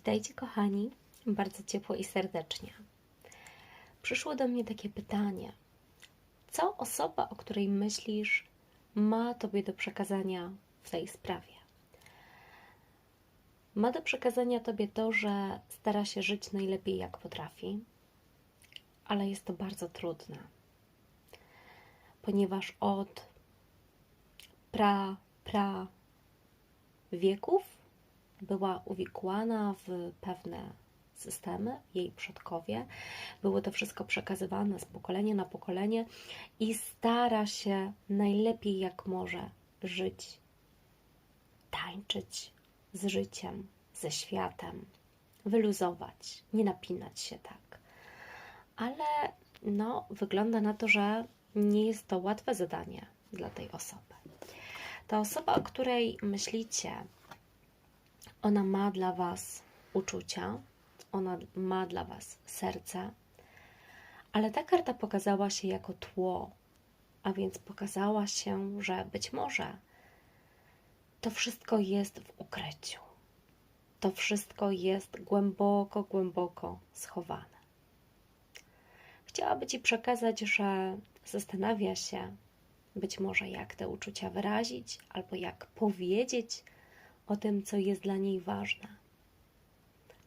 Witajcie, kochani, bardzo ciepło i serdecznie. Przyszło do mnie takie pytanie: co osoba, o której myślisz, ma Tobie do przekazania w tej sprawie? Ma do przekazania Tobie to, że stara się żyć najlepiej, jak potrafi, ale jest to bardzo trudne, ponieważ od pra, pra wieków była uwikłana w pewne systemy, jej przodkowie. Było to wszystko przekazywane z pokolenia na pokolenie i stara się najlepiej jak może żyć, tańczyć z życiem, ze światem, wyluzować, nie napinać się tak. Ale no, wygląda na to, że nie jest to łatwe zadanie dla tej osoby. Ta osoba, o której myślicie, ona ma dla Was uczucia, ona ma dla Was serce, ale ta karta pokazała się jako tło, a więc pokazała się, że być może to wszystko jest w ukryciu. To wszystko jest głęboko, głęboko schowane. Chciałaby Ci przekazać, że zastanawia się być może jak te uczucia wyrazić, albo jak powiedzieć o tym, co jest dla niej ważne.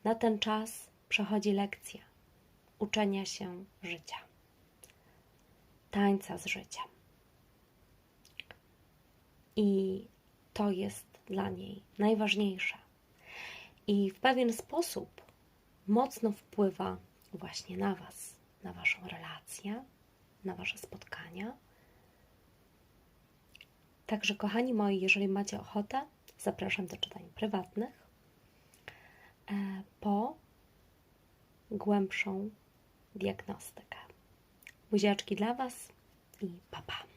Na ten czas przechodzi lekcja uczenia się życia, tańca z życiem. I to jest dla niej najważniejsze. I w pewien sposób mocno wpływa właśnie na Was, na Waszą relację, na Wasze spotkania. Także, kochani moi, jeżeli macie ochotę, zapraszam do czytań prywatnych e, po głębszą diagnostykę. Buziaczki dla Was i papa. Pa.